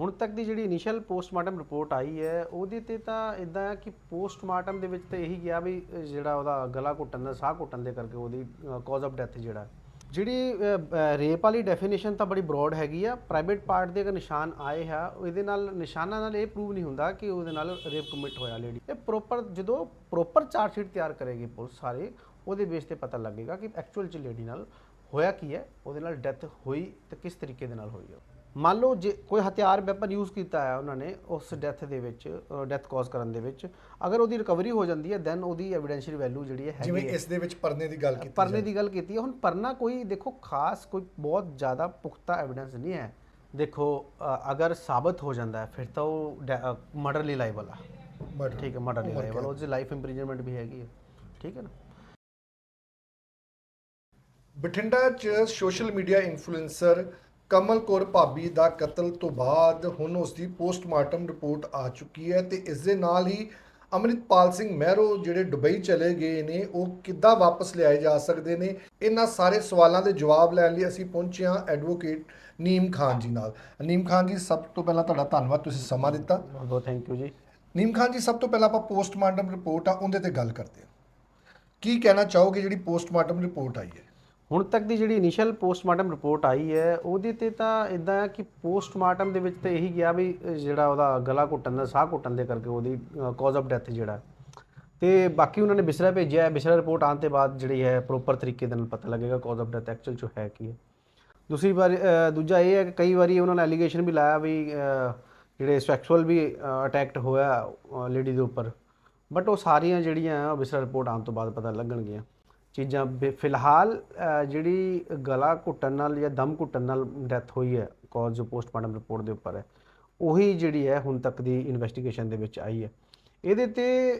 ਹੁਣ ਤੱਕ ਦੀ ਜਿਹੜੀ ਇਨੀਸ਼ੀਅਲ ਪੋਸਟਮਾਰਟਮ ਰਿਪੋਰਟ ਆਈ ਹੈ, ਉਹਦੇ ਤੇ ਤਾਂ ਇਦਾਂ ਹੈ ਕਿ ਪੋਸਟਮਾਰਟਮ ਦੇ ਵਿੱਚ ਤਾਂ ਇਹੀ ਗਿਆ ਵੀ ਜਿਹੜਾ ਉਹਦਾ ਗਲਾ ਘੁੱਟਣ ਦਾ, ਸਾਹ ਘੁੱਟਣ ਦੇ ਕਰਕੇ ਉਹਦੀ ਕਾਜ਼ ਆਫ ਡੈਥ ਜਿਹੜਾ। ਜਿਹੜੀ ਰੇਪ ਵਾਲੀ ਡੈਫੀਨੇਸ਼ਨ ਤਾਂ ਬੜੀ ਬ੍ਰੌਡ ਹੈਗੀ ਆ ਪ੍ਰਾਈਵੇਟ ਪਾਰਟ ਦੇ ਅਗਰ ਨਿਸ਼ਾਨ ਆਏ ਆ, ਇਹਦੇ ਨਾਲ ਨਿਸ਼ਾਨਾਂ ਨਾਲ ਇਹ ਪ੍ਰੂਵ ਨਹੀਂ ਹੁੰਦਾ ਕਿ ਉਹਦੇ ਨਾਲ ਰੇਪ ਕਮਿਟ ਹੋਇਆ ਲੇਡੀ ਇਹ ਪ੍ਰੋਪਰ ਜਦੋਂ ਪ੍ਰੋਪਰ ਚਾਰਟ ਸ਼ੀਟ ਤਿਆਰ ਕਰੇਗੀ ਪੁਲਿਸ ਸਾਰੇ, ਉਹਦੇ ਬੇਸ ਤੇ ਪਤਾ ਲੱਗੇਗਾ ਕਿ ਐਕਚੁਅਲ ਚ ਲੇਡੀ ਨਾਲ ਹੋਇਆ ਕੀ ਹੈ, ਉਹਦੇ ਨਾਲ ਡੈਥ ਹੋਈ ਤੇ ਕਿਸ ਤਰੀਕੇ ਦੇ ਨਾਲ ਹੋਈ ਹੈ ਮੰਨ ਲਓ ਜੇ ਕੋਈ ਹਥਿਆਰ ਵੈਪਨ ਯੂਜ਼ ਕੀਤਾ ਹੈ ਉਹਨਾਂ ਨੇ ਉਸ ਡੈਥ ਦੇ ਵਿੱਚ ਡੈਥ ਕਾਜ਼ ਕਰਨ ਦੇ ਵਿੱਚ ਅਗਰ ਉਹਦੀ ਰਿਕਵਰੀ ਹੋ ਜਾਂਦੀ ਹੈ ਦੈਨ ਉਹਦੀ ਐਵੀਡੈਂਸ਼ੀਅਲ ਵੈਲਿਊ ਜਿਹੜੀ ਹੈ ਜਿਵੇਂ ਇਸ ਦੇ ਵਿੱਚ ਪਰਨੇ ਦੀ ਗੱਲ ਕੀਤੀ ਪਰਨੇ ਦੀ ਗੱਲ ਕੀਤੀ ਹੈ। ਹੁਣ ਪਰਨਾ ਕੋਈ ਦੇਖੋ ਖਾਸ ਕੋਈ ਬਹੁਤ ਜ਼ਿਆਦਾ ਪੁਖਤਾ ਐਵੀਡੈਂਸ ਨਹੀਂ ਹੈ। ਦੇਖੋ ਅਗਰ ਸਾਬਤ ਹੋ ਜਾਂਦਾ ਹੈ ਫਿਰ ਤਾਂ ਉਹ ਮਰਡਰ ਲਈ ਲਾਈਬਲ ਆ. ਠੀਕ ਹੈ ਮਰਡਰ ਲਈ ਉਮਰ ਲਾਈਬਲ ਕੈਦ। ਉਹ 'ਚ ਲਾਈਫ ਇੰਪ੍ਰਿਜ਼ਨਮੈਂਟ ਵੀ ਹੈਗੀ ਹੈ ਠੀਕ ਹੈ ਨਾ? ਬਠਿੰਡਾ 'ਚ social media influencer Kamal Kaur Bhabhi ਦਾ ਕਤਲ ਤੋਂ ਬਾਅਦ ਹੁਣ ਉਸ ਦੀ ਪੋਸਟਮਾਰਟਮ ਰਿਪੋਰਟ ਆ ਚੁੱਕੀ ਹੈ ਤੇ ਇਸ ਦੇ ਨਾਲ ਹੀ ਅਮਰਿਤਪਾਲ ਸਿੰਘ ਮਹਿਰੋ ਜਿਹੜੇ ਦੁਬਈ ਚਲੇ ਗਏ ਨੇ ਉਹ ਕਿੱਦਾਂ ਵਾਪਸ ਲਿਆਏ ਜਾ ਸਕਦੇ ਨੇ? ਇਹਨਾਂ ਸਾਰੇ ਸਵਾਲਾਂ ਦੇ ਜਵਾਬ ਲੈਣ ਲਈ ਅਸੀਂ ਪਹੁੰਚੇ ਹਾਂ ਐਡਵੋਕੇਟ ਨੀਮ ਖਾਨ ਜੀ ਨਾਲ। ਨੀਮ ਖਾਨ ਜੀ ਸਭ ਤੋਂ ਪਹਿਲਾਂ ਤੁਹਾਡਾ ਧੰਨਵਾਦ ਤੁਸੀਂ ਸਮਾਂ ਦਿੱਤਾ। ਬਹੁਤ ਬਹੁਤ ਥੈਂਕ ਯੂ ਜੀ। ਨੀਮ ਖਾਨ ਜੀ ਸਭ ਤੋਂ ਪਹਿਲਾਂ ਆਪਾਂ ਪੋਸਟਮਾਰਟਮ ਰਿਪੋਰਟ ਆ ਉਹਦੇ ਤੇ ਗੱਲ ਕਰਦੇ ਹਾਂ। ਕੀ ਕਹਿਣਾ ਚਾਹੋਗੇ ਜਿਹੜੀ ਪੋਸਟਮਾਰਟਮ ਰਿਪੋਰਟ ਆਈ ਹੈ? ਹੁਣ ਤੱਕ ਦੀ ਜਿਹੜੀ ਇਨੀਸ਼ੀਅਲ ਪੋਸਟਮਾਰਟਮ ਰਿਪੋਰਟ ਆਈ ਹੈ, ਉਹਦੇ ਤੇ ਤਾਂ ਇਦਾਂ ਹੈ ਕਿ ਪੋਸਟਮਾਰਟਮ ਦੇ ਵਿੱਚ ਤਾਂ ਇਹੀ ਗਿਆ ਵੀ ਜਿਹੜਾ ਉਹਦਾ ਗਲਾ ਘੁੱਟਣ ਦਾ, ਸਾਹ ਘੁੱਟਣ ਦੇ ਕਰਕੇ ਉਹਦੀ ਕਾਜ਼ ਆਫ ਡੈਥ ਜਿਹੜਾ ਹੈ। ਤੇ ਬਾਕੀ ਉਹਨਾਂ ਨੇ ਬਿਸਰਾ ਭੇਜਿਆ ਹੈ। ਬਿਸਰਾ ਰਿਪੋਰਟ ਆਉਣ ਤੋਂ ਬਾਅਦ ਜਿਹੜੀ ਹੈ ਪ੍ਰੋਪਰ ਤਰੀਕੇ ਦੇ ਨਾਲ ਪਤਾ ਲੱਗੇਗਾ ਕਾਜ਼ ਆਫ ਡੈਥ ਐਕਚੁਅਲ ਚ ਹੈ ਕੀ ਹੈ। ਦੂਸਰੀ ਵਾਰ ਦੂਜਾ ਇਹ ਹੈ ਕਿ ਕਈ ਵਾਰੀ ਉਹਨਾਂ ਨੇ ਐਲੀਗੇਸ਼ਨ ਵੀ ਲਾਇਆ ਵੀ ਜਿਹੜੇ ਸੈਕਸ਼ੂਅਲ ਵੀ ਅਟੈਕਟ ਹੋਇਆ ਲੇਡੀ ਦੇ ਉੱਪਰ। ਬਟ ਉਹ ਸਾਰੀਆਂ ਜਿਹੜੀਆਂ ਉਹ ਬਿਸਰਾ ਰਿਪੋਰਟ ਆਉਣ ਤੋਂ ਬਾਅਦ ਪਤਾ ਲੱਗਣਗੀਆਂ। ਚੀਜ਼ਾਂ ਫਿਲਹਾਲ ਜਿਹੜੀ ਗਲਾ ਘੁੱਟਣ ਨਾਲ ਜਾਂ ਦਮ ਘੁੱਟਣ ਨਾਲ ਡੈਥ ਹੋਈ ਹੈ ਕਾਜ਼ ਜੋ ਪੋਸਟਮਾਰਟਮ ਰਿਪੋਰਟ ਦੇ ਉੱਪਰ ਹੈ ਉਹੀ ਜਿਹੜੀ ਹੈ ਹੁਣ ਤੱਕ ਦੀ ਇਨਵੈਸਟੀਗੇਸ਼ਨ ਦੇ ਵਿੱਚ ਆਈ ਹੈ। ਇਹਦੇ ਤੇ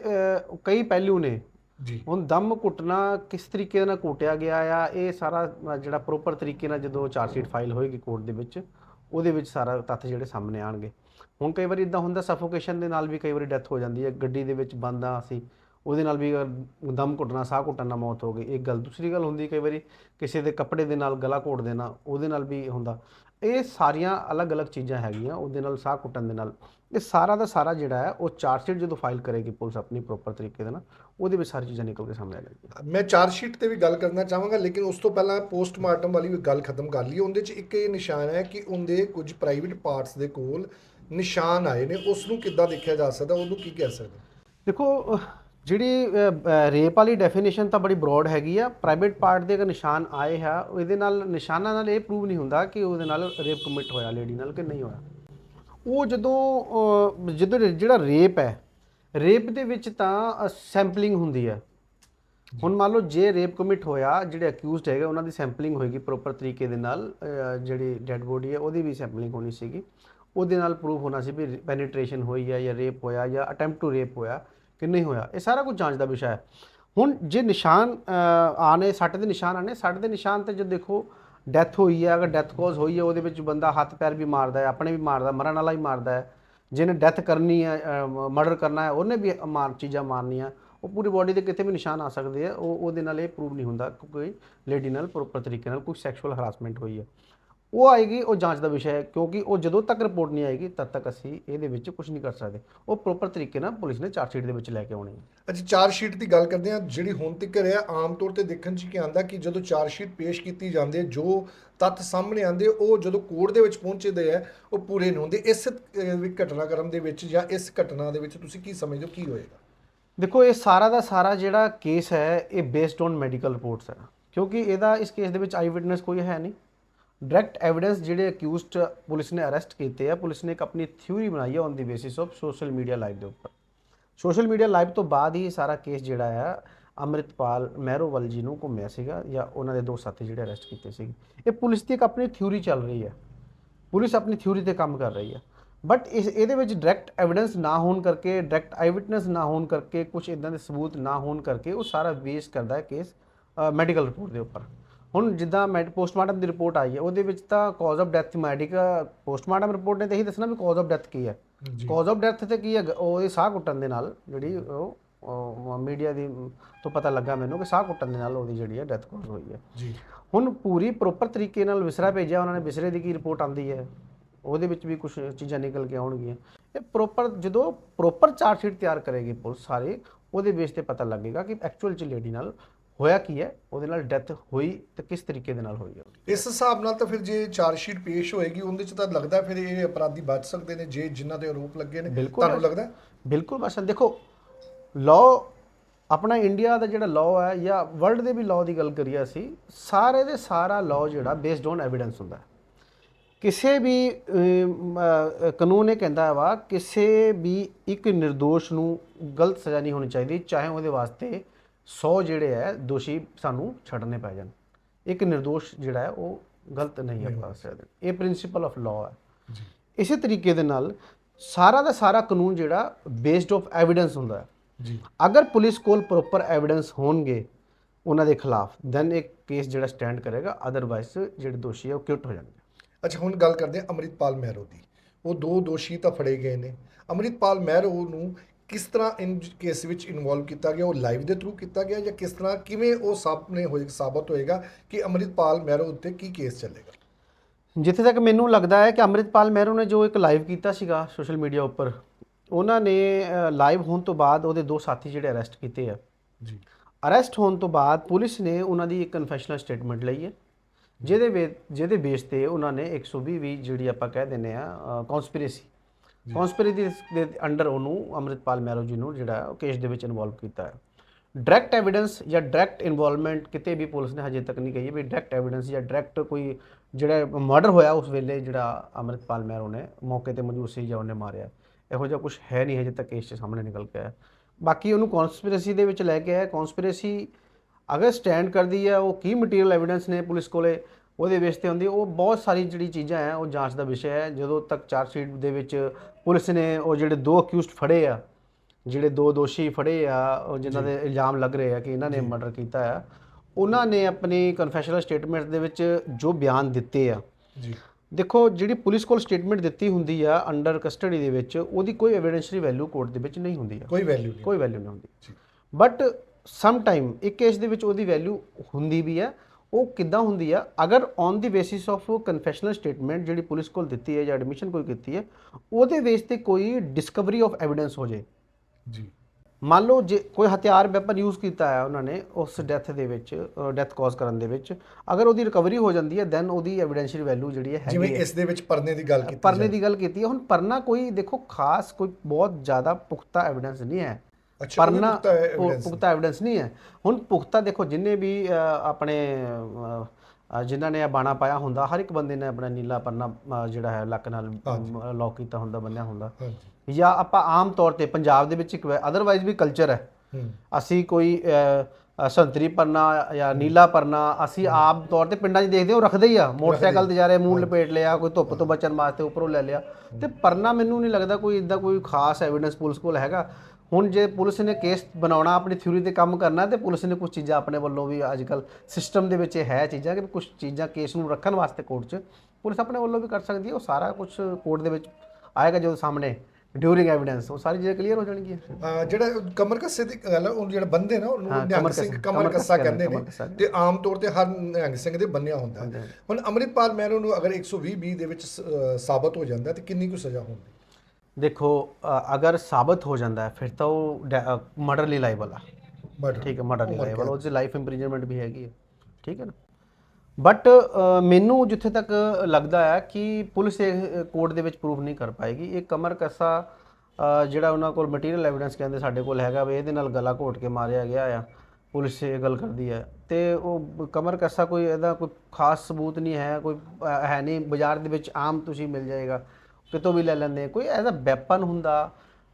ਕਈ ਪਹਿਲੂ ਨੇ। ਜੀ। ਹੁਣ ਦਮ ਘੁੱਟਣਾ ਕਿਸ ਤਰੀਕੇ ਨਾਲ ਘੁੱਟਿਆ ਗਿਆ ਆ ਇਹ ਸਾਰਾ ਜਿਹੜਾ ਪ੍ਰੋਪਰ ਤਰੀਕੇ ਨਾਲ ਜਦੋਂ ਚਾਰਜ ਸ਼ੀਟ ਫਾਈਲ ਹੋਏਗੀ ਕੋਰਟ ਦੇ ਵਿੱਚ ਉਹਦੇ ਵਿੱਚ ਸਾਰਾ ਤੱਥ ਜਿਹੜੇ ਸਾਹਮਣੇ ਆਣਗੇ ਹੁਣ ਕਈ ਵਾਰੀ ਇਦਾਂ ਹੁੰਦਾ ਸਫੋਕੇਸ਼ਨ ਦੇ ਨਾਲ ਵੀ ਕਈ ਵਾਰੀ ਡੈਥ ਹੋ ਜਾਂਦੀ ਹੈ ਗੱਡੀ ਦੇ ਵਿੱਚ ਬੰਦ ਅਸੀਂ ਉਹਦੇ ਨਾਲ ਵੀ ਦਮ ਘੁੱਟਣਾ ਸਾਹ ਘੁੱਟਣ ਮੌਤ ਹੋ ਗਈ ਇੱਕ ਗੱਲ ਦੂਸਰੀ ਗੱਲ ਹੁੰਦੀ ਕਈ ਵਾਰੀ ਕਿਸੇ ਦੇ ਕੱਪੜੇ ਦੇ ਨਾਲ ਗਲਾ ਘੋਟ ਦੇਣਾ ਉਹਦੇ ਨਾਲ ਵੀ ਹੁੰਦਾ। ਇਹ ਸਾਰੀਆਂ ਅਲੱਗ-ਅਲੱਗ ਚੀਜ਼ਾਂ ਹੈਗੀਆਂ ਉਹਦੇ ਨਾਲ ਸਾਹ ਘੁੱਟਣ ਦੇ ਨਾਲ। ਇਹ ਸਾਰਾ ਦਾ ਸਾਰਾ ਜਿਹੜਾ ਹੈ ਉਹ ਚਾਰਜ ਸ਼ੀਟ ਜਦੋਂ ਫਾਈਲ ਕਰੇਗੀ ਪੁਲਿਸ ਆਪਣੀ ਪ੍ਰੋਪਰ ਤਰੀਕੇ ਦੇ ਨਾਲ ਉਹਦੇ ਵਿੱਚ ਸਾਰੀ ਚੀਜ਼ਾਂ ਨਿਕਲ ਕੇ ਸਾਹਮਣੇ ਆ ਜਾਣਗੀਆਂ। ਮੈਂ ਚਾਰਜ ਸ਼ੀਟ ਤੇ ਵੀ ਗੱਲ ਕਰਨਾ ਚਾਹਾਂਗਾ ਲੇਕਿਨ ਉਸ ਤੋਂ ਪਹਿਲਾਂ ਪੋਸਟਮਾਰਟਮ ਵਾਲੀ ਵੀ ਗੱਲ ਖਤਮ ਕਰ ਲਈ ਉਹਦੇ 'ਚ ਇੱਕ ਇਹ ਨਿਸ਼ਾਨ ਹੈ ਕਿ ਉਹਦੇ ਕੁਝ ਪ੍ਰਾਈਵੇਟ ਪਾਰਟਸ ਦੇ ਕੋਲ ਨਿਸ਼ਾਨ ਆਏ ਨੇ। ਉਸ ਨੂੰ ਕਿੱਦਾਂ ਦੇਖਿਆ ਜਾ ਸਕਦਾ ਉਹਨੂੰ ਕੀ ਕਹਿ ਸਕਦੇ? ਦੇਖੋ ਜਿਹੜੀ ਰੇਪ ਵਾਲੀ ਡੈਫੀਨੇਸ਼ਨ ਤਾਂ ਬੜੀ ਬ੍ਰੌਡ ਹੈਗੀ ਆ ਪ੍ਰਾਈਵੇਟ ਪਾਰਟ ਦੇ ਅਗਰ ਨਿਸ਼ਾਨ ਆਏ ਆ, ਇਹਦੇ ਨਾਲ ਨਿਸ਼ਾਨਾਂ ਨਾਲ ਇਹ ਪ੍ਰੂਵ ਨਹੀਂ ਹੁੰਦਾ ਕਿ ਉਹਦੇ ਨਾਲ ਰੇਪ ਕਮਿਟ ਹੋਇਆ ਲੇਡੀ ਨਾਲ ਕਿ ਨਹੀਂ ਹੋਇਆ। ਉਹ ਜਦੋਂ ਜਦੋਂ ਜਿਹੜਾ ਰੇਪ ਹੈ ਰੇਪ ਦੇ ਵਿੱਚ ਤਾਂ ਸੈਂਪਲਿੰਗ ਹੁੰਦੀ ਹੈ। ਹੁਣ ਮੰਨ ਲਓ ਜੇ ਰੇਪ ਕਮਿਟ ਹੋਇਆ, ਜਿਹੜੇ ਅਕਿਊਜ਼ਡ ਹੈਗੇ, ਉਹਨਾਂ ਦੀ ਸੈਂਪਲਿੰਗ ਹੋਏਗੀ ਪ੍ਰੋਪਰ ਤਰੀਕੇ ਦੇ ਨਾਲ ਜਿਹੜੀ ਡੈੱਡ ਬੋਡੀ ਹੈ, ਉਹਦੀ ਵੀ ਸੈਂਪਲਿੰਗ ਹੋਣੀ ਸੀਗੀ। ਉਹਦੇ ਨਾਲ ਪ੍ਰੂਫ ਹੋਣਾ ਸੀ ਵੀ ਪੈਨੀਟ੍ਰੇਸ਼ਨ ਹੋਈ ਹੈ ਜਾਂ ਰੇਪ ਹੋਇਆ ਜਾਂ ਅਟੈਂਪਟ ਟੂ ਰੇਪ ਹੋਇਆ। ਕਿ ਨਹੀਂ ਹੋਇਆ। ਇਹ ਸਾਰਾ ਕੁਝ ਜਾਂਚ ਦਾ ਵਿਸ਼ਾ ਹੈ। ਹੁਣ ਜੇ ਨਿਸ਼ਾਨ ਅਹ, ਸੱਟ ਦੇ ਨਿਸ਼ਾਨ ਆਣੇ ਸੱਟ ਦੇ ਨਿਸ਼ਾਨ ਤੇ ਜੇ ਦੇਖੋ ਡੈਥ ਹੋਈ ਹੈ ਅਗਰ ਡੈਥ ਕਾਜ਼ ਹੋਈ ਹੈ ਉਹਦੇ ਵਿੱਚ ਬੰਦਾ ਹੱਥ ਪੈਰ ਵੀ ਮਾਰਦਾ ਹੈ ਆਪਣੇ ਵੀ ਮਾਰਦਾ ਮਰਨ ਵਾਲਾ ਹੀ ਮਾਰਦਾ ਹੈ। ਜਿਹਨੇ ਡੈਥ ਕਰਨੀ ਹੈ ਮਰਡਰ ਕਰਨਾ ਹੈ ਉਹਨੇ ਵੀ ਮਾਰ ਚੀਜ਼ਾਂ ਮਾਰਨੀਆਂ। ਉਹ ਪੂਰੀ ਬਾਡੀ ਦੇ ਕਿਤੇ ਵੀ ਨਿਸ਼ਾਨ ਆ ਸਕਦੇ ਆ ਉਹ ਉਹਦੇ ਨਾਲ ਇਹ ਪ੍ਰੂਵ ਨਹੀਂ ਹੁੰਦਾ ਕਿ ਕੋਈ ਲੇਡੀ ਨਾਲ ਪ੍ਰੋਪਰ ਤਰੀਕੇ ਨਾਲ ਕੋਈ ਸੈਕਸ਼ੂਅਲ ਹਰਾਸਮੈਂਟ ਹੋਈ ਹੈ। ਉਹ ਆਏਗੀ ਉਹ ਜਾਂਚ ਦਾ ਵਿਸ਼ਾ ਹੈ ਕਿਉਂਕਿ ਉਹ ਜਦੋਂ ਤੱਕ ਰਿਪੋਰਟ ਨਹੀਂ ਆਏਗੀ ਤਦ ਤੱਕ ਅਸੀਂ ਇਹਦੇ ਵਿੱਚ ਕੁਝ ਨਹੀਂ ਕਰ ਸਕਦੇ। ਉਹ ਪ੍ਰੋਪਰ ਤਰੀਕੇ ਨਾਲ ਪੁਲਿਸ ਨੇ ਚਾਰਜ ਸ਼ੀਟ ਦੇ ਵਿੱਚ ਲੈ ਕੇ ਆਉਣੀ ਹੈ। ਅੱਛਾ ਚਾਰਜ ਸ਼ੀਟ ਦੀ ਗੱਲ ਕਰਦੇ ਹਾਂ ਜਿਹੜੀ ਹੁਣ ਤੱਕ ਹੈ ਆਮ ਤੌਰ ਤੇ ਦੇਖਣ 'ਚ ਕੀ ਆਂਦਾ ਕਿ ਜਦੋਂ ਚਾਰਜ ਸ਼ੀਟ ਪੇਸ਼ ਕੀਤੀ ਜਾਂਦੀ ਹੈ ਜੋ ਤੱਥ ਸਾਹਮਣੇ ਆਉਂਦੇ ਉਹ ਜਦੋਂ ਕੋਰਟ ਦੇ ਵਿੱਚ ਪਹੁੰਚਦੇ ਆ ਉਹ ਪੂਰੇ ਨਹੀਂ ਹੁੰਦੇ। ਇਸ ਘਟਨਾਕ੍ਰਮ ਦੇ ਵਿੱਚ ਜਾਂ ਇਸ ਘਟਨਾ ਦੇ ਵਿੱਚ ਤੁਸੀਂ ਕੀ ਸਮਝਦੇ ਹੋ ਕੀ ਹੋਏਗਾ? ਦੇਖੋ ਇਹ ਸਾਰਾ ਦਾ ਸਾਰਾ ਜਿਹੜਾ ਕੇਸ ਹੈ ਇਹ ਬੇਸਡ ਔਨ ਮੈਡੀਕਲ ਰਿਪੋਰਟਸ ਹੈ। ਕਿਉਂਕਿ ਇਹਦਾ ਇਸ ਕੇਸ ਦੇ ਵਿੱਚ ਆਈ ਵਿਟਨੈਸ ਕੋਈ ਹੈ ਨਹੀਂ। ਡਾਇਰੈਕਟ ਐਵੀਡੈਂਸ ਜਿਹੜੇ ਅਕਿਊਜ਼ਡ ਪੁਲਿਸ ਨੇ ਅਰੈਸਟ ਕੀਤੇ ਆ, ਪੁਲਿਸ ਨੇ ਇੱਕ ਆਪਣੀ ਥਿਊਰੀ ਬਣਾਈ ਹੈ on the basis of social media live ਦੇ ਉੱਪਰ। ਸੋਸ਼ਲ ਮੀਡੀਆ ਲਾਈਵ ਤੋਂ ਬਾਅਦ ਹੀ ਸਾਰਾ ਕੇਸ ਜਿਹੜਾ ਆ, ਅੰਮ੍ਰਿਤਪਾਲ ਮਹਿਰੋਵਲ ਜੀ ਨੂੰ ਘੁੰਮਿਆ ਸੀਗਾ, ਜਾਂ ਉਹਨਾਂ ਦੇ ਦੋ ਸਾਥੀ ਜਿਹੜੇ ਅਰੈਸਟ ਕੀਤੇ ਸੀਗੇ। ਇਹ ਪੁਲਿਸ ਦੀ ਇੱਕ ਆਪਣੀ ਥਿਊਰੀ ਚੱਲ ਰਹੀ ਹੈ ਪੁਲਿਸ ਆਪਣੀ ਥਿਊਰੀ ਤੇ ਕੰਮ ਕਰ ਰਹੀ ਹੈ ਬਟ ਇਸ, ਇਹਦੇ ਵਿੱਚ ਡਾਇਰੈਕਟ ਐਵੀਡੈਂਸ ਨਾ ਹੋਣ ਕਰਕੇ ਡਾਇਰੈਕਟ ਆਈ ਵਿਟਨੈਸ ਨਾ ਹੋਣ ਕਰਕੇ ਕੁਝ ਇਦਾਂ ਦੇ ਸਬੂਤ ਨਾ ਹੋਣ ਕਰਕੇ ਉਹ ਸਾਰਾ ਬੇਸ ਕਰਦਾ ਹੈ ਕੇਸ ਮੈਡੀਕਲ ਰਿਪੋਰਟ ਦੇ ਉੱਪਰ। ਹੁਣ ਜਿੱਦਾਂ ਮੈਡ ਪੋਸਟਮਾਰਟਮ ਦੀ ਰਿਪੋਰਟ ਆਈ ਹੈ ਉਹਦੇ ਵਿੱਚ ਤਾਂ cause of death medical postmortem report ਨੇ ਤਾਂ ਇਹੀ ਦੱਸਣਾ ਵੀ ਕਾਜ਼ ਆਫ ਡੈਥ ਕੀ ਹੈ। ਕਾਜ਼ ਆਫ ਡੈਥ ਤੇ ਕੀ ਹੈ ਉਹਦੇ ਸਾਹ ਘੁੱਟਣ ਦੇ ਨਾਲ ਜਿਹੜੀ ਉਹ ਮੀਡੀਆ ਦੀ ਤੋਂ ਪਤਾ ਲੱਗਾ ਮੈਨੂੰ ਕਿ ਸਾਹ ਘੁੱਟਣ ਦੇ ਨਾਲ ਉਹਦੀ ਜਿਹੜੀ ਹੈ ਡੈਥ ਕਾਜ਼ ਹੋਈ ਹੈ। ਜੀ। ਹੁਣ ਪੂਰੀ ਪ੍ਰੋਪਰ ਤਰੀਕੇ ਨਾਲ ਵਿਸਰਾ ਭੇਜਿਆ ਉਹਨਾਂ ਨੇ ਵਿਸਰੇ ਦੀ ਕੀ ਰਿਪੋਰਟ ਆਂਦੀ ਹੈ ਉਹਦੇ ਵਿੱਚ ਵੀ ਕੁਝ ਚੀਜ਼ਾਂ ਨਿਕਲ ਕੇ ਆਉਣਗੀਆਂ। ਇਹ ਪ੍ਰੋਪਰ ਜਦੋਂ ਪ੍ਰੋਪਰ ਚਾਰਟ ਸ਼ੀਟ ਤਿਆਰ ਕਰੇਗੀ ਪੁਲਿਸ ਸਾਰੇ ਉਹਦੇ ਬੇਸ ਤੇ ਪਤਾ ਲੱਗੇਗਾ ਕਿ ਐਕਚੁਅਲ ਚ ਲੇਡੀ ਨਾਲ ਹੋਇਆ ਕੀ ਹੈ? ਉਹਦੇ ਨਾਲ ਡੈਥ ਹੋਈ ਤੇ ਕਿਸ ਤਰੀਕੇ ਦੇ ਨਾਲ ਹੋਈ ਹੈ? ਇਸ ਹਿਸਾਬ ਨਾਲ ਤਾਂ ਫਿਰ ਜੇ ਚਾਰਜ ਸ਼ੀਟ ਪੇਸ਼ ਹੋਏਗੀ ਉਹਦੇ ਚ ਤਾਂ ਲੱਗਦਾ ਫਿਰ ਇਹ ਅਪਰਾਧੀ ਬਚ ਸਕਦੇ ਨੇ ਜੇ ਜਿਨ੍ਹਾਂ ਦੇ ਆਰੋਪ ਲੱਗੇ ਨੇ। ਤੁਹਾਨੂੰ ਲੱਗਦਾ? ਬਿਲਕੁਲ ਬਸ ਦੇਖੋ ਲਾਅ ਆਪਣਾ ਇੰਡੀਆ ਦਾ ਜਿਹੜਾ ਲਾਅ ਹੈ ਜਾਂ ਵਰਲਡ ਦੇ ਵੀ ਲਾਅ ਦੀ ਗੱਲ ਕਰੀਏ ਅਸੀਂ ਸਾਰੇ ਦੇ ਸਾਰਾ ਲਾਅ ਜਿਹੜਾ ਬੇਸਡ ਔਨ ਐਵੀਡੈਂਸ ਹੁੰਦਾ ਹੈ। ਕਿਸੇ ਵੀ ਕਾਨੂੰਨ ਇਹ ਕਹਿੰਦਾ ਵਾ ਕਿਸੇ ਵੀ ਇੱਕ ਨਿਰਦੋਸ਼ ਨੂੰ ਗਲਤ ਸਜ਼ਾ ਨਹੀਂ ਹੋਣੀ ਚਾਹੀਦੀ ਚਾਹੇ ਉਹਦੇ ਵਾਸਤੇ 100 ਜਿਹੜੇ ਹੈ ਦੋਸ਼ੀ ਸਾਨੂੰ ਛੱਡਨੇ ਪੈ ਜਾਣ। ਇੱਕ ਨਿਰਦੋਸ਼ ਜਿਹੜਾ ਹੈ ਉਹ ਗਲਤ ਨਹੀਂ ਹੈ ਪਾਸ ਸਕਦੇ। ਇਹ ਪ੍ਰਿੰਸੀਪਲ ਆਫ ਲਾਅ ਹੈ ਜੀ। ਇਸੇ ਤਰੀਕੇ ਦੇ ਨਾਲ ਸਾਰਾ ਦਾ ਸਾਰਾ ਕਾਨੂੰਨ ਜਿਹੜਾ ਬੇਸਡ ਆਫ ਐਵੀਡੈਂਸ ਹੁੰਦਾ ਹੈ ਜੀ। ਅਗਰ ਪੁਲਿਸ ਕੋਲ ਪ੍ਰੋਪਰ ਐਵੀਡੈਂਸ ਹੋਣਗੇ ਉਹਨਾਂ ਦੇ ਖਿਲਾਫ ਦੈਨ ਇੱਕ ਕੇਸ ਜਿਹੜਾ ਸਟੈਂਡ ਕਰੇਗਾ। ਅਦਰਵਾਈਜ਼ ਜਿਹੜੇ ਦੋਸ਼ੀ ਹੈ ਉਹ ਕਿਉਟ ਹੋ ਜਾਣਗੇ। ਅੱਛਾ ਹੁਣ ਗੱਲ ਕਰਦੇ ਹਾਂ ਅੰਮ੍ਰਿਤਪਾਲ ਮਹਿਰੋ ਦੀ। ਉਹ ਦੋ ਦੋਸ਼ੀ ਤਾਂ ਫੜੇ ਗਏ ਨੇ। ਅੰਮ੍ਰਿਤਪਾਲ ਮਹਿਰੋ ਨੂੰ ਕਿਸ ਤਰ੍ਹਾਂ ਇਨ ਕੇਸ ਵਿੱਚ ਇਨਵੋਲਵ ਕੀਤਾ ਗਿਆ ਉਹ ਲਾਈਵ ਦੇ ਥਰੂ ਕੀਤਾ ਗਿਆ ਜਾਂ ਕਿਸ ਤਰ੍ਹਾਂ ਕਿਵੇਂ ਉਹ ਸਾਹਮਣੇ ਹੋਏ ਸਾਬਤ ਹੋਏਗਾ ਕਿ ਅੰਮ੍ਰਿਤਪਾਲ ਮਹਿਰੋ ਉੱਤੇ ਕੀ ਕੇਸ ਚੱਲੇਗਾ? ਜਿੱਥੇ ਤੱਕ ਮੈਨੂੰ ਲੱਗਦਾ ਹੈ ਕਿ ਅੰਮ੍ਰਿਤਪਾਲ ਮਹਿਰੂ ਨੇ ਜੋ ਇੱਕ ਲਾਈਵ ਕੀਤਾ ਸੀਗਾ ਸੋਸ਼ਲ ਮੀਡੀਆ ਉੱਪਰ ਉਹਨਾਂ ਨੇ ਲਾਈਵ ਹੋਣ ਤੋਂ ਬਾਅਦ ਉਹਦੇ ਦੋ ਸਾਥੀ ਜਿਹੜੇ ਅਰੈਸਟ ਕੀਤੇ ਆ। ਜੀ। ਅਰੈਸਟ ਹੋਣ ਤੋਂ ਬਾਅਦ ਪੁਲਿਸ ਨੇ ਉਹਨਾਂ ਦੀ ਇੱਕ ਕਨਫੈਸ਼ਨਲ ਸਟੇਟਮੈਂਟ ਲਈ ਹੈ ਜਿਹਦੇ ਜਿਹਦੇ ਬੇਸ ਤੇ ਉਹਨਾਂ ਨੇ 120 ਵੀ ਜਿਹੜੀ ਆਪਾਂ ਕਹਿ ਦਿੰਦੇ ਆ ਕਨਸਪੀਰੇਸੀ ਕਨਸਪੀਰੇਸੀ ਦੇ ਅੰਡਰ ਉਹਨੂੰ, ਅੰਮ੍ਰਿਤਪਾਲ ਮਹਿਰੋ ਜੀ ਨੂੰ ਜਿਹੜਾ ਉਹ ਕੇਸ ਦੇ ਵਿੱਚ ਇਨਵੋਲਵ ਕੀਤਾ ਹੈ। ਡਾਇਰੈਕਟ ਐਵੀਡੈਂਸ ਜਾਂ ਡਾਇਰੈਕਟ ਇਨਵੋਲਵਮੈਂਟ ਕਿਤੇ ਵੀ ਪੁਲਿਸ ਨੇ ਹਜੇ ਤੱਕ ਨਹੀਂ ਕਹੀ ਵੀ ਡਾਇਰੈਕਟ ਐਵੀਡੈਂਸ ਜਾਂ ਡਾਇਰੈਕਟ ਕੋਈ ਜਿਹੜਾ ਮਰਡਰ ਹੋਇਆ ਉਸ ਵੇਲੇ ਜਿਹੜਾ ਅੰਮ੍ਰਿਤਪਾਲ ਮਹਿਰੋ ਨੇ, ਮੌਕੇ ਤੇ ਮੌਜੂਦ ਸੀ ਜਾਂ ਉਹਨੇ ਮਾਰਿਆ। ਇਹੋ ਜਿਹਾ ਕੁਝ ਹੈ ਨਹੀਂ, ਹਜੇ ਤੱਕ ਕੇਸ 'ਚ ਸਾਹਮਣੇ ਨਿਕਲ ਕੇ ਆਇਆ। ਬਾਕੀ ਉਹਨੂੰ ਕਨਸਪੀਰੇਸੀ ਦੇ ਵਿੱਚ ਲੈ ਕੇ ਆਇਆ। ਕਨਸਪੀਰੇਸੀ ਅਗਰ ਸਟੈਂਡ ਕਰਦੀ ਹੈ, ਉਹ ਕੀ ਮਟੀਰੀਅਲ ਐਵੀਡੈਂਸ ਨੇ ਪੁਲਿਸ ਕੋਲੇ? ਉਹਦੇ ਬੇਸ ਤੇ ਹੁੰਦੀ। ਉਹ ਬਹੁਤ ਸਾਰੀ ਜਿਹੜੀ ਚੀਜ਼ਾਂ ਹੈ ਉਹ ਜਾਂਚ ਦਾ ਵਿਸ਼ਾ ਹੈ। ਜਦੋਂ ਤੱਕ ਚਾਰਜ ਸ਼ੀਟ ਦੇ ਵਿੱਚ ਪੁਲਿਸ ਨੇ ਉਹ ਜਿਹੜੇ ਦੋ ਅਕਿਊਜ਼ਡ ਫੜੇ ਆ ਜਿਹੜੇ ਦੋ ਦੋਸ਼ੀ ਫੜੇ ਆ ਉਹ ਜਿਨ੍ਹਾਂ ਦੇ ਇਲਜ਼ਾਮ ਲੱਗ ਰਹੇ ਆ ਕਿ ਇਹਨਾਂ ਨੇ ਮਰਡਰ ਕੀਤਾ ਆ ਉਹਨਾਂ ਨੇ ਆਪਣੀ ਕਨਫੈਸ਼ਨਲ ਸਟੇਟਮੈਂਟ ਦੇ ਵਿੱਚ ਜੋ ਬਿਆਨ ਦਿੱਤੇ ਆ। ਜੀ। ਦੇਖੋ ਜਿਹੜੀ ਪੁਲਿਸ ਕੋਲ ਸਟੇਟਮੈਂਟ ਦਿੱਤੀ ਹੁੰਦੀ ਆ ਅੰਡਰ ਕਸਟਡੀ ਦੇ ਵਿੱਚ ਉਹਦੀ ਕੋਈ ਐਵੀਡੈਂਸ਼ਰੀ ਵੈਲਿਊ ਕੋਰਟ ਦੇ ਵਿੱਚ ਨਹੀਂ ਹੁੰਦੀ ਆ। ਕੋਈ ਵੈਲਿਊ ਨਹੀਂ। ਕੋਈ ਵੈਲਿਊ ਨਹੀਂ ਹੁੰਦੀ। ਜੀ। ਬਟ ਸਮ ਟਾਈਮ ਇੱਕ ਕੇਸ ਦੇ ਵਿੱਚ ਉਹਦੀ ਵੈਲਿਊ ਹੁੰਦੀ ਵੀ ਹੈ ਉਹ ਕਿੱਦਾਂ ਹੁੰਦੀ ਆ? ਅਗਰ on the basis of confessional statement ਜਿਹੜੀ ਪੁਲਿਸ ਕੋਲ ਦਿੱਤੀ ਹੈ ਜਾਂ ਐਡਮਿਸ਼ਨ ਕੋਈ ਕੀਤੀ ਹੈ ਉਹਦੇ ਬੇਸ ਤੇ ਕੋਈ ਡਿਸਕਵਰੀ ਆਫ ਐਵੀਡੈਂਸ ਹੋ ਜੇ। ਜੀ। ਮੰਨ ਲਓ ਜੇ ਕੋਈ ਹਥਿਆਰ ਵੈਪਨ ਯੂਜ਼ ਕੀਤਾ ਹੈ ਉਹਨਾਂ ਨੇ ਉਸ ਡੈਥ ਦੇ ਵਿੱਚ ਡੈਥ ਕਾਜ਼ ਕਰਨ ਦੇ ਵਿੱਚ ਅਗਰ ਉਹਦੀ ਰਿਕਵਰੀ ਹੋ ਜਾਂਦੀ ਹੈ ਦੈਨ ਉਹਦੀ ਐਵੀਡੈਂਸ਼ੀਅਲ ਵੈਲਿਊ ਜਿਹੜੀ ਹੈ ਜਿਵੇਂ ਇਸ ਦੇ ਵਿੱਚ ਪਰਨੇ ਦੀ ਗੱਲ ਕੀਤੀ ਪਰਨੇ ਦੀ ਗੱਲ ਕੀਤੀ ਹੈ। ਹੁਣ ਪਰਨਾ ਕੋਈ ਦੇਖੋ ਖਾਸ ਕੋਈ ਬਹੁਤ ਜ਼ਿਆਦਾ ਪੁਖਤਾ ਐਵੀਡੈਂਸ ਨਹੀਂ ਹੈ। ਪਰਨਾ ਪੁਖਤਾ ਐਵੀਡੈਂਸ ਨਹੀਂ। ਹੈ। ਹੁਣ ਪੁਖਤਾ ਦੇਖੋ ਜਿੰਨੇ ਵੀ ਆਪਣੇ ਜਿਨ੍ਹਾਂ ਨੇ ਇਹ ਬਾਣਾ ਪਾਇਆ ਹੁੰਦਾ ਹਰ ਇੱਕ ਬੰਦੇ ਨੇ ਆਪਣਾ ਨੀਲਾ ਪਰਨਾ ਜਿਹੜਾ ਹੈ ਲੱਕ ਨਾਲ ਲੌਕ ਕੀਤਾ ਹੁੰਦਾ ਬੰਨਿਆ ਹੁੰਦਾ। ਜਾਂ ਆਪਾਂ ਆਮ ਤੌਰ ਤੇ ਪੰਜਾਬ ਦੇ ਵਿੱਚ ਇੱਕ ਅਦਰਵਾਈਜ਼ ਵੀ ਕਲਚਰ ਹੈ। ਅਸੀਂ ਕੋਈ ਸੰਤਰੀ ਪਰਨਾ ਜਾਂ ਨੀਲਾ ਪਰਨਾ ਅਸੀਂ ਆਮ ਤੌਰ ਤੇ ਪਿੰਡਾਂ 'ਚ ਦੇਖਦੇ ਹਾਂ ਰੱਖਦੇ ਹੀ ਆ। ਮੋਟਰਸਾਈਕਲ ਤੇ ਜਾ ਰਹੇ ਮੂੰਹ ਲਪੇਟ ਲਿਆ ਕੋਈ ਧੁੱਪ ਤੋਂ ਬਚਣ ਵਾਸਤੇ ਉੱਪਰੋਂ ਲੈ ਲਿਆ। ਤੇ ਪਰਨਾ ਮੈਨੂੰ ਨਹੀਂ ਲੱਗਦਾ ਕੋਈ ਇਦਾਂ ਕੋਈ ਖਾਸ ਐਵੀਡੈਂਸ ਪੁਲਿਸ ਕੋਲ ਹੈਗਾ। ਹੁਣ ਜੇ ਪੁਲਿਸ ਨੇ ਕੇਸ ਬਣਾਉਣਾ ਆਪਣੀ ਥਿਊਰੀ ਤੇ ਕੰਮ ਕਰਨਾ ਤੇ ਪੁਲਿਸ ਨੇ ਕੁਝ ਚੀਜ਼ਾਂ ਆਪਣੇ ਵੱਲੋਂ ਵੀ ਅੱਜਕੱਲ ਸਿਸਟਮ ਦੇ ਵਿੱਚ ਇਹ ਹੈ ਚੀਜ਼ਾਂ ਕਿ ਕੁਝ ਚੀਜ਼ਾਂ ਕੇਸ ਨੂੰ ਰੱਖਣ ਵਾਸਤੇ ਕੋਰਟ 'ਚ ਪੁਲਿਸ ਆਪਣੇ ਵੱਲੋਂ ਵੀ ਕਰ ਸਕਦੀ ਹੈ ਉਹ ਸਾਰਾ ਕੁਝ ਕੋਰਟ ਦੇ ਵਿੱਚ ਆਏਗਾ ਜਦੋਂ ਸਾਹਮਣੇ ਡਿਊਰਿੰਗ ਐਵੀਡੈਂਸ ਉਹ ਸਾਰੀ ਚੀਜ਼ਾਂ ਕਲੀਅਰ ਹੋ ਜਾਣਗੀਆਂ ਜਿਹੜਾ ਕਮਰ ਕੱਸੇ ਦੀ ਗੱਲ ਹੈ ਉਹ ਜਿਹੜੇ ਬੰਦੇ ਨਾ ਉਹਨੂੰ ਨਿਹੰਗ ਸਿੰਘ ਕਮਰ ਕੱਸਾ ਕਹਿੰਦੇ ਨੇ। ਤੇ ਆਮ ਤੌਰ ਤੇ ਹਰ ਨਿਹੰਗ ਸਿੰਘ ਦੇ ਬੰਨਿਆ ਹੁੰਦਾ। ਹੁਣ ਅੰਮ੍ਰਿਤਪਾਲ ਮਹਿਰੋ ਨੂੰ ਅਗਰ 120 ਬੀ ਦੇ ਵਿੱਚ ਸਾਬਤ ਹੋ ਜਾਂਦਾ ਤੇ ਕਿੰਨੀ ਕੁ ਸਜ਼ਾ ਹੁੰਦੀ ਦੇਖੋ ਅ, ਅਗਰ ਸਾਬਤ ਹੋ ਜਾਂਦਾ ਹੈ ਫਿਰ ਤਾਂ ਉਹ ਮਰਡਰ ਲਈ ਲਾਈਬਲ ਆ। ਮਰਡਰ ਠੀਕ ਹੈ ਮਰਡਰ ਲਈ ਲਾਈਬਲ ਉਹ 'ਚ ਲਾਈਫ ਇੰਪ੍ਰੀਜ਼ਨਮੈਂਟ ਵੀ ਹੈਗੀ ਹੈ ਠੀਕ ਹੈ ਨਾ? ਬਟ ਮੈਨੂੰ ਜਿੱਥੇ ਤੱਕ ਲੱਗਦਾ ਹੈ ਕਿ ਪੁਲਿਸ ਇਹ ਕੋਰਟ ਦੇ ਵਿੱਚ ਪ੍ਰੂਫ ਨਹੀਂ ਕਰ ਪਾਏਗੀ। ਇਹ ਕਮਰ ਕੱਸਾ ਅ, ਜਿਹੜਾ ਉਹਨਾਂ ਕੋਲ ਮਟੀਰੀਅਲ ਐਵੀਡੈਂਸ ਕਹਿੰਦੇ ਸਾਡੇ ਕੋਲ ਹੈਗਾ ਵੀ ਇਹਦੇ ਨਾਲ ਗਲਾ ਘੋਟ ਕੇ ਮਾਰਿਆ ਗਿਆ ਆ। ਪੁਲਿਸ ਇਹ ਗੱਲ ਕਰਦੀ ਹੈ। ਤੇ ਉਹ ਕਮਰ ਕੱਸਾ ਕੋਈ ਇਹਦਾ ਕੋਈ ਖਾਸ ਸਬੂਤ ਨਹੀਂ ਹੈ ਕੋਈ ਅ, ਹੈ ਨਹੀਂ। ਬਾਜ਼ਾਰ ਦੇ ਵਿੱਚ ਆਮ ਤੁਸੀਂ ਮਿਲ ਜਾਏਗਾ। ਕਿਤੋਂ ਵੀ ਲੈ ਲੈਂਦੇ ਕੋਈ ਐਜ਼ ਅ ਵੈਪਨ ਹੁੰਦਾ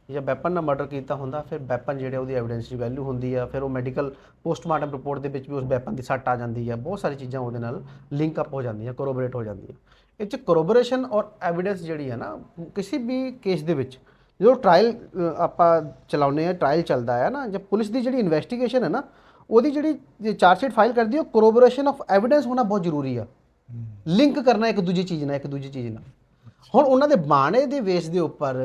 ਜਾਂ ਵੈਪਨ ਨਾਲ ਮਰਡਰ ਕੀਤਾ ਹੁੰਦਾ ਫਿਰ ਵੈਪਨ ਜਿਹੜੇ ਉਹਦੀ ਐਵੀਡੈਂਸ ਦੀ ਵੈਲਿਊ ਹੁੰਦੀ ਆ। ਫਿਰ ਉਹ ਮੈਡੀਕਲ ਪੋਸਟਮਾਰਟਮ ਰਿਪੋਰਟ ਦੇ ਵਿੱਚ ਵੀ ਉਸ ਵੈਪਨ ਦੀ ਸੱਟ ਆ ਜਾਂਦੀ ਆ। ਬਹੁਤ ਸਾਰੀ ਚੀਜ਼ਾਂ ਉਹਦੇ ਨਾਲ ਲਿੰਕ ਅਪ ਹੋ ਜਾਂਦੀਆਂ ਕੋਰੋਬੋਰੇਟ ਹੋ ਜਾਂਦੀਆਂ। ਇਹ ਚ ਕੋਰੋਬੋਰੇਸ਼ਨ ਔਰ ਐਵੀਡੈਂਸ ਜਿਹੜੀ ਹੈ ਨਾ ਕਿਸੇ ਵੀ ਕੇਸ ਦੇ ਵਿੱਚ ਜਦੋਂ ਟ੍ਰਾਇਲ ਆਪਾਂ ਚਲਾਉਂਦੇ ਆ ਟ੍ਰਾਇਲ ਚੱਲਦਾ ਹੈ ਨਾ ਜੇ ਪੁਲਿਸ ਦੀ ਜਿਹੜੀ ਇਨਵੈਸਟੀਗੇਸ਼ਨ ਹੈ ਨਾ ਉਹਦੀ ਜਿਹੜੀ ਚਾਰਜ ਸ਼ੀਟ ਫਾਈਲ ਕਰਦੀ ਹੈ ਕੋਰੋਬੋਰੇਸ਼ਨ ਆਫ ਐਵੀਡੈਂਸ ਹੋਣਾ ਬਹੁਤ ਜ਼ਰੂਰੀ ਆ। ਲਿੰਕ ਕਰਨਾ ਇੱਕ ਦੂਜੀ ਚੀਜ਼ ਨਾਲ ਇੱਕ ਦੂਜੀ ਚੀਜ਼ ਨਾਲ। ਹੁਣ ਉਹਨਾਂ ਦੇ ਬਾਣੇ ਦੇ ਵੇਸ ਦੇ ਉੱਪਰ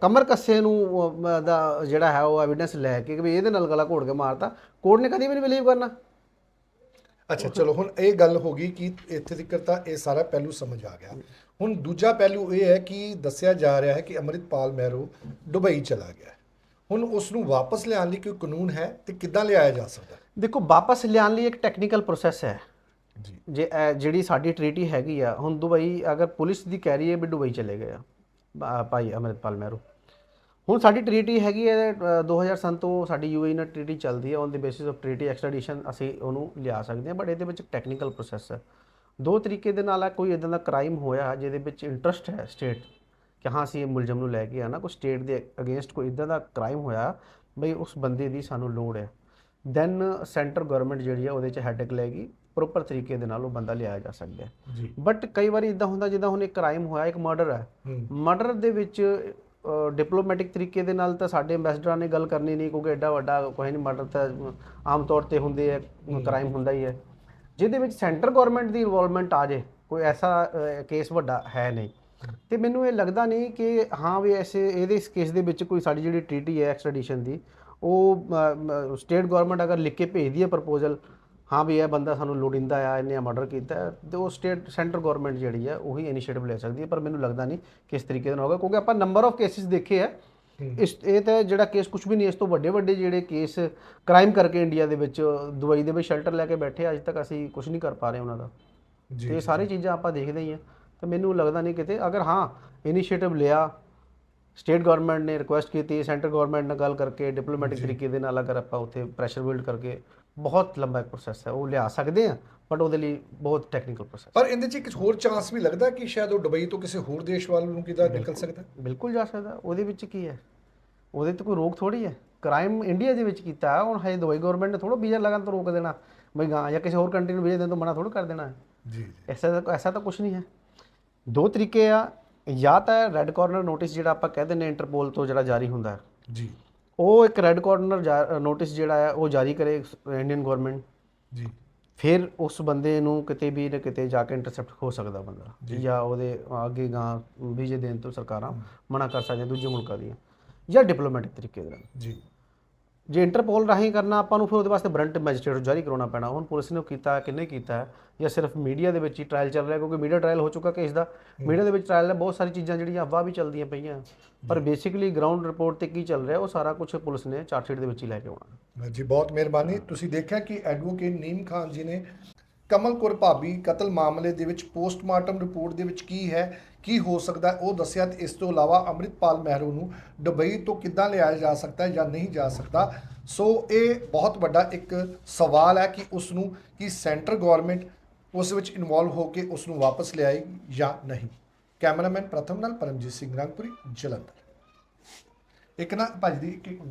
ਕਮਰ ਕੱਸੇ ਨੂੰ ਦਾ ਜਿਹੜਾ ਹੈ ਉਹ ਐਵੀਡੈਂਸ ਲੈ ਕੇ ਕਿ ਇਹਦੇ ਨਾਲ ਗਲਾ ਘੋੜ ਕੇ ਮਾਰਤਾ। ਕੋਰਟ ਨੇ ਕਦੀ ਵੀ ਨਹੀਂ ਬਿਲੀਵ ਕਰਨਾ। ਅੱਛਾ ਚਲੋ ਹੁਣ ਇਹ ਗੱਲ ਹੋ ਗਈ ਕਿ ਇੱਥੇ ਤੱਕ ਤਾਂ ਇਹ ਸਾਰਾ ਪਹਿਲੂ ਸਮਝ ਆ ਗਿਆ। ਹੁਣ ਦੂਜਾ ਪਹਿਲੂ ਇਹ ਹੈ ਕਿ ਦੱਸਿਆ ਜਾ ਰਿਹਾ ਹੈ ਕਿ ਅੰਮ੍ਰਿਤਪਾਲ ਮਹਿਰੋ ਦੁਬਈ ਚਲਾ ਗਿਆ ਹੁਣ ਉਸ ਨੂੰ ਵਾਪਸ ਲਿਆਉਣ ਲਈ ਕੋਈ ਕਾਨੂੰਨ ਹੈ ਤੇ ਕਿੱਦਾਂ ਲਿਆਇਆ ਜਾ ਸਕਦਾ ਦੇਖੋ ਵਾਪਸ ਲਿਆਉਣ ਲਈ ਇੱਕ ਟੈਕਨੀਕਲ ਪ੍ਰੋਸੈਸ ਹੈ। ਜੀ। ਜੇ ਜਿਹੜੀ ਸਾਡੀ ਟ੍ਰੀਟੀ ਹੈਗੀ ਆ ਹੁਣ ਦੁਬਈ ਅਗਰ ਪੁਲਿਸ ਦੀ ਕਹਿ ਰਹੀ ਹੈ ਵੀ ਦੁਬਈ ਚਲੇ ਗਏ ਆ ਭਾਈ ਅਮਰਿਤਪਾਲ ਮਹਿਰੂ। ਹੁਣ ਸਾਡੀ ਟ੍ਰੀਟੀ ਹੈਗੀ ਹੈ ਅ, 2007 ਤੋਂ ਸਾਡੀ ਯੂਏਈ ਨਾਲ ਟ੍ਰੀਟੀ ਚੱਲਦੀ ਹੈ on the basis of treaty extradition ਅਸੀਂ ਉਹਨੂੰ ਲਿਆ ਸਕਦੇ ਹਾਂ ਬਟ ਇਹਦੇ ਵਿੱਚ ਟੈਕਨੀਕਲ ਪ੍ਰੋਸੈਸ ਹੈ। ਦੋ ਤਰੀਕੇ ਦੇ ਨਾਲ ਆ ਕੋਈ ਇਦਾਂ ਦਾ ਕ੍ਰਾਈਮ ਹੋਇਆ ਜਿਹਦੇ ਵਿੱਚ ਇੰਟਰਸਟ ਹੈ ਸਟੇਟ ਕਿ ਹਾਂ ਅਸੀਂ ਇਹ ਮੁਲਜ਼ਮ ਨੂੰ ਲੈ ਕੇ ਆਣਾ ਕੋਈ ਸਟੇਟ ਦੇ ਅਗੇਂਸਟ ਕੋਈ ਇਦਾਂ ਦਾ ਕ੍ਰਾਈਮ ਹੋਇਆ ਬਈ ਉਸ ਬੰਦੇ ਦੀ ਸਾਨੂੰ ਲੋੜ ਹੈ। ਦੈਨ ਸੈਂਟਰ ਗਵਰਨਮੈਂਟ ਜਿਹੜੀ ਹੈ ਉਹਦੇ 'ਚ ਹੈਡਕ ਲੈਗੀ ਪ੍ਰੋਪਰ ਤਰੀਕੇ ਦੇ ਨਾਲ ਉਹ ਬੰਦਾ ਲਿਆਇਆ ਜਾ ਸਕਦਾ ਹੈ। ਬਟ ਕਈ ਵਾਰੀ ਇਦਾਂ ਹੁੰਦਾ ਜਿੱਦਾਂ ਹੁਣ ਇੱਕ ਕ੍ਰਾਈਮ ਹੋਇਆ ਇੱਕ ਮਰਡਰ ਹੈ। ਹੂੰ। ਮਰਡਰ ਦੇ ਵਿੱਚ ਡਿਪਲੋਮੈਟਿਕ ਤਰੀਕੇ ਦੇ ਨਾਲ ਤਾਂ ਸਾਡੇ ਐਮਬੈਸਡਰਾਂ ਨੇ ਗੱਲ ਕਰਨੀ ਨਹੀਂ ਕਿਉਂਕਿ ਐਡਾ ਵੱਡਾ ਕੋਈ ਨਹੀਂ ਮਰਡਰ ਤਾਂ ਆਮ ਤੌਰ ਤੇ ਹੁੰਦੇ ਹੈ। ਕ੍ਰਾਈਮ ਹੁੰਦਾ ਹੀ ਹੈ। ਜਿਹਦੇ ਵਿੱਚ ਸੈਂਟਰ ਗਵਰਨਮੈਂਟ ਦੀ ਇਨਵੋਲਵਮੈਂਟ ਆ ਜੇ ਕੋਈ ਐਸਾ ਕੇਸ ਵੱਡਾ ਹੈ ਨਹੀਂ। ਤੇ ਮੈਨੂੰ ਇਹ ਲੱਗਦਾ ਨਹੀਂ ਕਿ ਹਾਂ ਵੀ ਐਸੇ ਇਹਦੇ ਇਸ ਕੇਸ ਦੇ ਵਿੱਚ ਕੋਈ ਸਾਡੀ ਜਿਹੜੀ ਟ੍ਰੀਟੀ ਹੈ ਐਕਸਟ੍ਰੈਡੀਸ਼ਨ ਦੀ ਉਹ ਸਟੇਟ ਗਵਰਨਮੈਂਟ ਅਗਰ ਲਿਖ ਕੇ ਭੇਜਦੀ ਹੈ ਪ੍ਰਪੋਜ਼ਲ ਹਾਂ ਵੀ ਇਹ ਬੰਦਾ ਸਾਨੂੰ ਲੋੜਿੰਦਾ ਆ ਇਹਨੇ ਮਰਡਰ ਕੀਤਾ ਤੇ ਉਹ ਸਟੇਟ ਸੈਂਟਰ ਗਵਰਨਮੈਂਟ ਜਿਹੜੀ ਹੈ ਉਹੀ ਇਨੀਸ਼ੀਏਟਿਵ ਲੈ ਸਕਦੀ ਹੈ ਪਰ ਮੈਨੂੰ ਲੱਗਦਾ ਨਹੀਂ ਕਿ ਇਸ ਤਰੀਕੇ ਨਾਲ ਹੋਗਾ ਕਿਉਂਕਿ ਆਪਾਂ ਨੰਬਰ ਆਫ ਕੇਸਿਸ ਦੇਖੇ ਆ ਇਸ ਇਹ ਤਾਂ ਜਿਹੜਾ ਕੇਸ ਕੁਝ ਵੀ ਨਹੀਂ ਇਸ ਤੋਂ ਵੱਡੇ ਵੱਡੇ ਜਿਹੜੇ ਕੇਸ ਕ੍ਰਾਈਮ ਕਰਕੇ ਇੰਡੀਆ ਦੇ ਵਿੱਚ ਦੁਬਈ ਦੇ ਵਿੱਚ ਸ਼ੈਲਟਰ ਲੈ ਕੇ ਬੈਠੇ ਅੱਜ ਤੱਕ ਅਸੀਂ ਕੁਝ ਨਹੀਂ ਕਰ ਪਾ ਰਹੇ ਉਹਨਾਂ ਦਾ। ਜੀ ਤੇ ਇਹ ਸਾਰੀ ਚੀਜ਼ਾਂ ਆਪਾਂ ਦੇਖਦੇ ਹੀ ਆ ਤੇ ਮੈਨੂੰ ਲੱਗਦਾ ਨਹੀਂ ਕਿਤੇ ਅਗਰ ਹਾਂ ਇਨੀਸ਼ੀਏਟਿਵ ਲਿਆ ਸਟੇਟ ਗਵਰਨਮੈਂਟ ਨੇ ਰਿਕੁਐਸਟ ਕੀਤੀ ਸੈਂਟਰ ਗਵਰਨਮੈਂਟ ਨਾਲ ਗੱਲ ਕਰਕੇ ਡਿਪਲੋਮੈਟਿਕ ਤਰੀਕੇ ਦੇ ਨਾਲ ਅਗਰ ਆਪਾਂ ਉੱਥੇ ਪ੍ਰੈਸ਼ਰ ਬਿਲਡ ਕਰਕੇ ਬਹੁਤ ਲੰਬਾ ਇੱਕ ਪ੍ਰੋਸੈਸ ਹੈ ਉਹ ਲਿਆ ਸਕਦੇ ਆ ਬਟ ਉਹਦੇ ਲਈ ਬਹੁਤ ਟੈਕਨੀਕਲ ਪ੍ਰੋਸੈਸ ਪਰ ਇਹਦੇ 'ਚ ਇੱਕ ਹੋਰ ਚਾਂਸ ਵੀ ਲੱਗਦਾ ਕਿ ਸ਼ਾਇਦ ਉਹ ਦੁਬਈ ਤੋਂ ਕਿਸੇ ਹੋਰ ਦੇਸ਼ ਵੱਲ ਨੂੰ ਕਿਦਾ ਨਿਕਲ ਸਕਦਾ। ਬਿਲਕੁਲ ਜਾ ਸਕਦਾ। ਉਹਦੇ ਵਿੱਚ ਕੀ ਹੈ? ਉਹਦੇ ਤੇ ਕੋਈ ਰੋਕ ਥੋੜੀ ਹੈ? ਕ੍ਰਾਈਮ ਇੰਡੀਆ ਦੇ ਵਿੱਚ ਕੀਤਾ ਹੁਣ ਹਜੇ ਦੁਬਈ ਗਵਰਨਮੈਂਟ ਨੇ ਥੋੜਾ ਵੀਜ਼ਾ ਲਗਾਉਣ ਤੋਂ ਰੋਕ ਦੇਣਾ। ਬਈ ਗਾਂ ਜਾਂ ਕਿਸੇ ਹੋਰ ਕੰਟਰੀ ਨੂੰ ਵੀਜ਼ਾ ਦੇਣ ਤੋਂ ਮਨਾ ਥੋੜਾ ਕਰ ਦੇਣਾ। ਹੈ ਜੀ ਜੀ। ਐਸਾ ਐਸਾ ਤਾਂ ਕੁਝ ਨਹੀਂ ਹੈ। ਦੋ ਤਰੀਕੇ ਆ ਜਾਂ ਤਾਂ ਰੈੱਡ ਕਾਰਨਰ ਨੋਟਿਸ ਜਿਹੜਾ ਆਪਾਂ ਕਹਿੰਦੇ ਨੇ ਇੰਟਰਪੋਲ ਤੋਂ ਜਿਹੜਾ ਜਾਰੀ ਹੁੰਦਾ ਹੈ। ਜੀ। ਉਹ ਇੱਕ ਰੈੱਡ ਕਾਰਨਰ ਨੋਟਿਸ ਜਿਹੜਾ ਹੈ ਉਹ ਜਾਰੀ ਕਰੇ ਇੰਡੀਅਨ ਗਵਰਨਮੈਂਟ ਜੀ। ਫਿਰ ਉਸ ਬੰਦੇ ਨੂੰ ਕਿਤੇ ਵੀ ਨਾ ਕਿਤੇ ਜਾ ਕੇ ਇੰਟਰਸੈਪਟ ਹੋ ਸਕਦਾ ਬੰਦਾ। ਜਾਂ। ਉਹਦੇ ਅੱਗੇ ਗਾਂ ਵੀਜ਼ੇ ਦੇਣ ਤੋਂ ਸਰਕਾਰਾਂ ਮਨਾ ਕਰ ਸਕਦੀਆਂ ਦੂਜੇ ਮੁਲਕਾਂ ਦੀਆਂ। ਜਾਂ ਡਿਪਲੋਮੈਟਿਕ ਤਰੀਕੇ ਦੇ ਨਾਲ। ਜੀ। ਜੇ ਇੰਟਰਪੋਲ ਰਾਹੀਂ ਕਰਨਾ ਆਪਾਂ ਨੂੰ ਫਿਰ ਉਹਦੇ ਵਾਸਤੇ ਬਰੰਟ ਮੈਜਿਸਟ੍ਰੇਟ ਜਾਰੀ ਕਰਾਉਣਾ ਪੈਣਾ। ਹੁਣ ਪੁਲਿਸ ਨੇ ਉਹ ਕੀਤਾ ਕਿ ਨਹੀਂ ਕੀਤਾ ਜਾਂ ਸਿਰਫ ਮੀਡੀਆ ਦੇ ਵਿੱਚ ਹੀ ਟ੍ਰਾਇਲ ਚੱਲ ਰਿਹਾ ਕਿਉਂਕਿ ਮੀਡੀਆ ਟ੍ਰਾਇਲ ਹੋ ਚੁੱਕਾ ਕੇਸ ਦਾ। ਮੀਡੀਆ ਦੇ ਵਿੱਚ ਟ੍ਰਾਇਲ ਹੈ ਬਹੁਤ ਸਾਰੀ ਚੀਜ਼ਾਂ ਜਿਹੜੀਆਂ ਅਫਵਾਹ ਵੀ ਚੱਲਦੀਆਂ ਪਈਆਂ। ਪਰ ਬੇਸਿਕਲੀ ਗਰਾਊਂਡ ਰਿਪੋਰਟ ਤੇ ਕੀ ਚੱਲ ਰਿਹਾ ਉਹ ਸਾਰਾ ਕੁਝ ਪੁਲਿਸ ਨੇ ਚਾਰਜਸ਼ੀਟ ਦੇ ਵਿੱਚ ਹੀ ਲੈ ਕੇ ਆਉਣਾ। ਜੀ ਬਹੁਤ ਮਿਹਰਬਾਨੀ। ਤੁਸੀਂ ਦੇਖਿਆ ਕਿ ਐਡਵੋਕੇਟ ਨੀਮ ਖਾਨ ਜੀ ਨੇ ਕਮਲ ਕੌਰ ਭਾਬੀ ਕਤਲ ਮਾਮਲੇ ਦੇ ਵਿੱਚ ਪੋਸਟਮਾਰਟਮ ਰਿਪੋਰਟ ਦੇ ਵਿੱਚ ਕੀ ਹੈ, ਕੀ ਹੋ ਸਕਦਾ ਉਹ ਦੱਸਿਆ ਤੇ ਇਸ ਤੋਂ ਇਲਾਵਾ ਅੰਮ੍ਰਿਤਪਾਲ ਮਹਿਰੂ ਨੂੰ ਦੁਬਈ ਤੋਂ ਕਿੱਦਾਂ ਲਿਆਇਆ ਜਾ ਸਕਦਾ ਹੈ ਜਾਂ ਨਹੀਂ ਜਾ ਸਕਦਾ। ਸੋ ਇਹ ਬਹੁਤ ਵੱਡਾ ਇੱਕ ਸਵਾਲ ਹੈ ਕਿ ਉਸ ਨੂੰ ਕੀ ਸੈਂਟਰ ਗਵਰਨਮੈਂਟ ਉਸ ਵਿੱਚ ਇਨਵੋਲਵ ਹੋ ਕੇ ਉਸ ਨੂੰ ਵਾਪਸ ਲਿਆਏਗੀ ਜਾਂ ਨਹੀਂ। ਕੈਮਰਾਮੈਨ ਪ੍ਰਥਮ ਨਾਲ ਪਰਮਜੀਤ ਸਿੰਘ ਰੰਗਪੁਰੀ, ਜਲੰਧਰ। ਇੱਕ ਨਾ ਭਾਜੀ ਦੀ ਇੱਕ